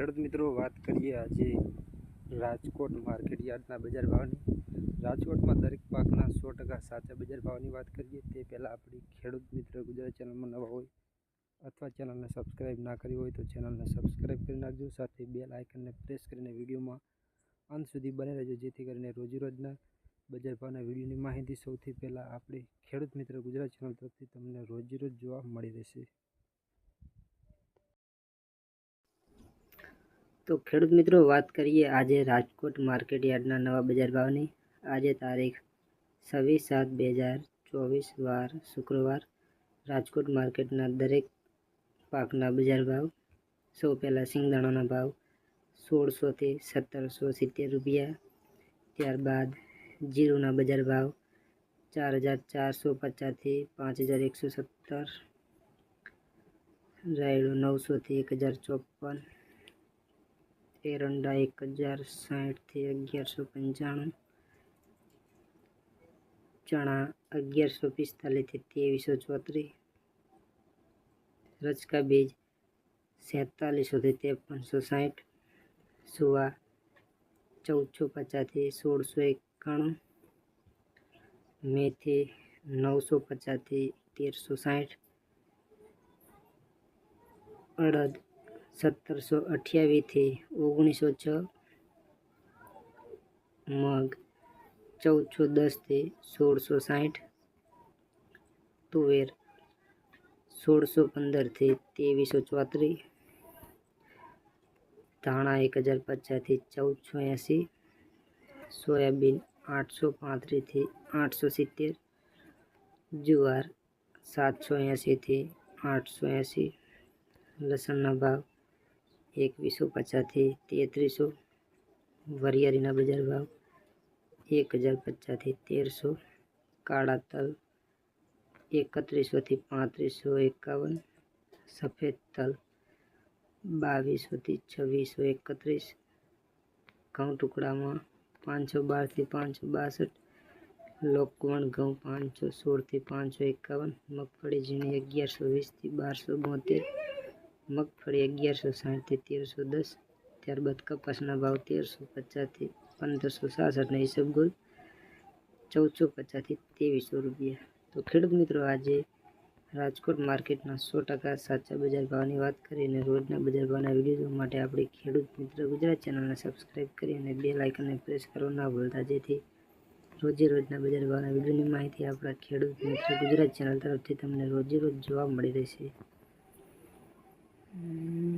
ખેડૂત મિત્રો, વાત કરીએ આજે રાજકોટ માર્કેટ યાર્ડના બજાર ભાવની. રાજકોટમાં દરેક પાકના સો ટકા સાચા બજાર ભાવની વાત કરીએ, તે પહેલાં આપણી ખેડૂત મિત્ર ગુજરાત ચેનલમાં નવા હોય અથવા ચેનલને સબસ્ક્રાઈબ ના કરી હોય તો ચેનલને સબસ્ક્રાઈબ કરી નાખજો. સાથે બેલ આઇકનને પ્રેસ કરીને વિડીયોમાં અંત સુધી બને રહેજો, જેથી કરીને રોજીરોજના બજાર ભાવના વિડીયોની માહિતી સૌથી પહેલાં આપણી ખેડૂત મિત્ર ગુજરાત ચેનલ તરફથી તમને રોજીરોજ જોવા મળી રહેશે. તો ખેડૂત મિત્રો, વાત કરીએ આજે રાજકોટ માર્કેટ યાર્ડના નવા બજાર ભાવની. આજે તારીખ છવ્વીસ સાત બે હજાર ચોવીસ વાર શુક્રવાર રાજકોટ માર્કેટના દરેક પાકના બજાર ભાવ, સૌ પહેલાં સિંગદાણાના ભાવ સોળસોથી સત્તરસો સિત્તેર રૂપિયા, ત્યારબાદ જીરુના બજાર ભાવ ચાર હજાર ચારસો પચાસથી પાંચ હજાર એકસો સત્તર, રાયડો નવસોથી એક હજાર ચોપન એરંડા એક હજાર સાઠથી અગિયારસો પંચાણું ચણા અગિયારસો પિસ્તાલીસથી ત્રેવીસો ચોત્રીસ રચકા બીજ સેતાલીસોથી ત્રેપનસો સાઠ સુવા ચૌદસો પચાસથી સોળસો એકાણું મેથી નવસો પચાસથી તેરસો સાઠ અડદ સત્તરસો અઠ્યાવીસથી ઓગણીસો છ મગ ચૌદસો દસથી સોળસો સાઠ તુવેર સોળસો પંદરથી ત્રેવીસો ચોત્રીસ ધાણા એક હજાર પચાસથી ચૌદસો એંસી સોયાબીન આઠસો પાંત્રીસથી આઠસો સિત્તેર જુવાર સાતસો એંસીથી આઠસો એંસી લસણના ભાવ એકવીસો પચાસથી તેત્રીસો. વરિયાળીના બજાર ભાવ એક હજાર પચાસથી તેરસો. કાળા તલ એકત્રીસોથી પાંત્રીસો એકાવન. સફેદ તલ બાવીસોથી છવ્વીસો એકત્રીસ. ઘઉં ટુકડામાં પાંચસો બારથી પાંચસો બાસઠ. લોકવણ ઘઉં પાંચસો સોળથી પાંચસો એકાવન. મગફળી ઝીણી અગિયારસો વીસથી બારસો બોતેર. મગફળી અગિયારસો સાઠથી તેરસો દસ, ત્યારબાદ કપાસના ભાવ તેરસો પચાસથી પંદરસો સાસઠને ઈસબગુલ ચૌદસો પચાસથી ત્રેવીસો રૂપિયા. તો ખેડૂત મિત્રો, આજે રાજકોટ માર્કેટના સો ટકા સાચા બજાર ભાવની વાત કરીને રોજના બજાર ભાવના વીડિયો માટે આપણી ખેડૂત મિત્ર ગુજરાત ચેનલને સબસ્ક્રાઈબ કરી અને બે લાઇકનને પ્રેસ કરવા ના ભૂલતા. જેથી રોજે રોજના બજાર ભાવના વિડીયોની માહિતી આપણા ખેડૂત મિત્ર ગુજરાત ચેનલ તરફથી તમને રોજે રોજ જોવા મળી રહેશે. 嗯。